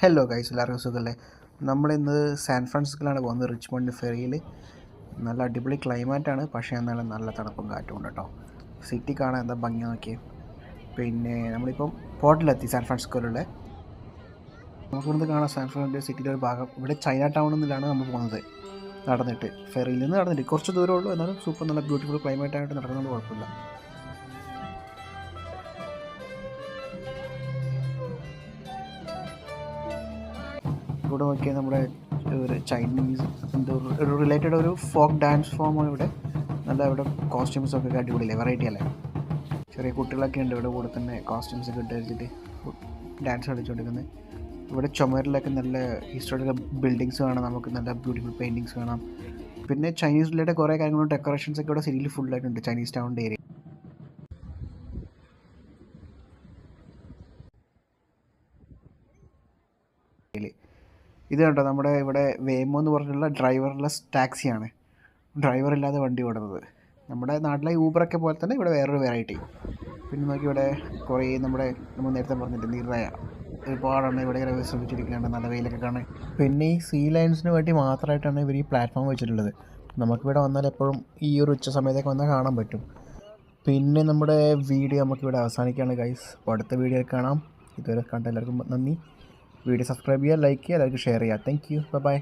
Hello guys എല്ലാവർക്കും സുഖമല്ലേ നമ്മളിന്ന് സാൻ ഫ്രാൻസിസ്കോയിലാണ് പോകുന്നത് റിച്ച്മണ്ട് ഫെറിയിൽ നല്ല അടിപൊളി ആണ് പക്ഷേ എന്നാലും നല്ല തണുപ്പും കാറ്റും ഉണ്ട് കേട്ടോ സിറ്റി കാണാൻ എന്താ ഭംഗി നോക്കിയേ? പിന്നെ നമ്മളിപ്പം പോർട്ടിലെത്തി സാൻ ഫ്രാൻസിസ്കോയിലുള്ള നമുക്കിവിടുന്ന് കാണാം സാൻ ഫ്രാൻസിസ്കോ സിറ്റിയിലെ ഒരു ഭാഗം. ഇവിടെ ചൈന ടൗൺ എന്നിലാണ് നമ്മൾ പോകുന്നത്. നടന്നിട്ട്. ഫെറിയിൽ നിന്ന് നടന്നിട്ട്. കുറച്ച് ദൂരമേ ഉള്ളൂ എന്നാലും സൂപ്പർ നല്ല ബ്യൂട്ടിഫുൾ ക്ലൈമറ്റായിട്ട് നടക്കുന്നത് കുഴപ്പമില്ല. ഇവിടെ നോക്കിയാൽ നമ്മുടെ ഒരു ചൈനീസ് എന്തോ ഒരു റിലേറ്റഡ് ഒരു ഫോക്ക് ഡാൻസ് ഫോമാണ് ഇവിടെ. നല്ല ഇവിടെ കോസ്റ്റ്യൂംസ് ഒക്കെ അടിപൊളിയല്ലേ? വെറൈറ്റി അല്ലേ? ചെറിയ കുട്ടികളൊക്കെ ഉണ്ട് ഇവിടെ കൂടെ തന്നെ കോസ്റ്റ്യൂംസ് ഒക്കെ ഇട്ട് വെച്ചിട്ട് ഡാൻസ് കളിച്ചുകൊണ്ടിരിക്കുന്നത് ഇവിടെ ചുമരിലൊക്കെ നല്ല ഹിസ്റ്റോറിക്കൽ ബിൽഡിങ്സ് കാണാം. നമുക്ക് നല്ല ബ്യൂട്ടിഫുൾ പെയിന്റിങ്സ് കാണാം. പിന്നെ ചൈനീസ് റിലേറ്റഡ് കുറേ കാര്യങ്ങളും ഡെക്കറേഷൻസ് ഒക്കെ ഇവിടെ സിറ്റിയിൽ ഫുള്ളായിട്ടുണ്ട് ചൈനീസ് ടൗണിന്റെ ഏരിയ ഇത് കണ്ടോ? നമ്മുടെ ഇവിടെ വേമോ എന്ന് പറഞ്ഞുള്ള ഡ്രൈവർലെസ് ടാക്സിയാണ് ഡ്രൈവർ ഇല്ലാതെ വണ്ടി ഓടുന്നത്. നമ്മുടെ നാട്ടിലെ ഊബറൊക്കെ പോലെ തന്നെ ഇവിടെ വേറൊരു വെറൈറ്റി പിന്നെ നോക്കി ഇവിടെ കുറേ നമ്മുടെ നമ്മൾ നേരത്തെ പറഞ്ഞിട്ട് നിറയ ഒരുപാടാണ് ഇവിടെ ഇങ്ങനെ വിശ്രമിച്ചിരിക്കുന്നുണ്ട് നല്ല വെയിലൊക്കെ കാണാൻ. പിന്നെ ഈ സീ ലൈൻസിന് വേണ്ടി മാത്രമായിട്ടാണ് ഇവർ ഈ പ്ലാറ്റ്ഫോം വെച്ചിട്ടുള്ളത്. നമുക്കിവിടെ വന്നാൽ എപ്പോഴും ഈ ഒരു ഉച്ച സമയത്തൊക്കെ വന്നാൽ കാണാൻ പറ്റും. പിന്നെ നമ്മുടെ വീഡിയോ നമുക്കിവിടെ അവസാനിക്കുകയാണ് ഗൈസ് അടുത്ത വീഡിയോ കാണാം. ഇതുവരെ കണ്ട എല്ലാവർക്കും നന്ദി. വീഡിയോ സബ്സ്ക്രൈബ് ചെയ്യുക ലൈക്ക് ചെയ്യുക എല്ലാവർക്കും ഷെയർ ചെയ്യുക. Thank you by